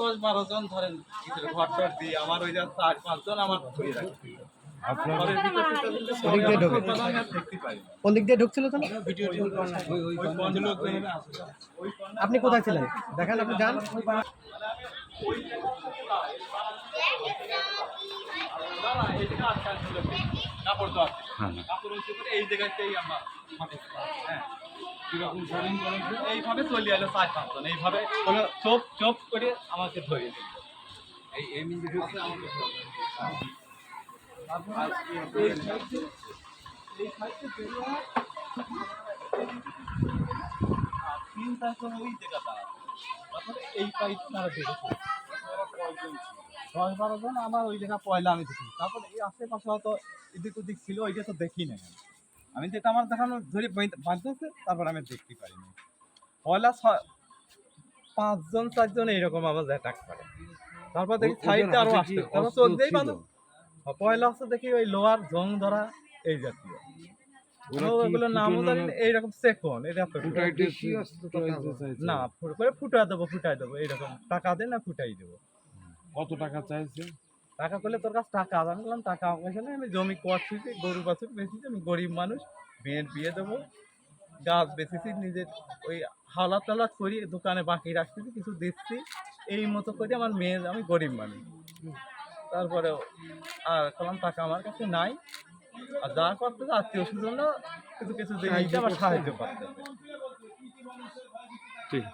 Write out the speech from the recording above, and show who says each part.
Speaker 1: দশ বারো জন ধরেন। ঘর টর দিয়ে আমার ওই যে চার পাঁচজন আমার ধরে রাখছে।
Speaker 2: আপনি কোথায় ছিলেন? দেখেন আপনি যান।
Speaker 1: না, না, এই জায়গায় কাপড় তো আছে। কাপড় হচ্ছে পরে এই জায়গাতেই আমরা। হ্যাঁ। ধরেন এইভাবে চলে এলো চার পাঁচজন এইভাবে কোনো চোপ চোপ করে আমাকে ধরে এই মিনিট আমাকে তিন চারজন ওই। এই পাইপ তারা দেখেছে দশ বারো জন আমার ওই জায়গা পয়লা আমি দেখি। তারপর এই আশেপাশে হয়তো এদিক ওদিক ছিল ওইটা তো দেখি না আমি। যেটা আমার দেখানো ধরে বাঁধতেছে তারপর আমি দেখতে পারিনি। পয়লা পাঁচজন চারজন এইরকম আমার অ্যাটাক করে। তারপর দেখি সাইডে আরও আসছে। তারপর চোদ্দই বান্ধব পয়লা হচ্ছে দেখি ওই লোহার জং ধরা এই জাতীয়। ওগুলো নামও জানি না, এইরকম সেকন এটা না করে ফুটাই দেবো ফুটাই দেবো এইরকম। টাকা দে না ফুটাই দেবো।
Speaker 3: কত টাকা চাইছে?
Speaker 1: টাকা করলে তোর কাছে টাকা আমি বললাম টাকা আমার কাছে আমি জমি করছি গরু বাছুর বেঁচেছি আমি গরিব মানুষ মেয়ের বিয়ে দেবো গাছ বেঁচেছি নিজের ওই হাওলাত টালাত করি দোকানে বাকি রাখতেছি কিছু দিচ্ছি এই মতো করে আমার মেয়ের আমি গরিব মানুষ। তারপরে আর বললাম টাকা আমার কাছে নাই আর যা করতেছে আত্মীয় স্বজন কিছু কিছু জিনিস আমার সাহায্য করতেছে
Speaker 3: ঠিক।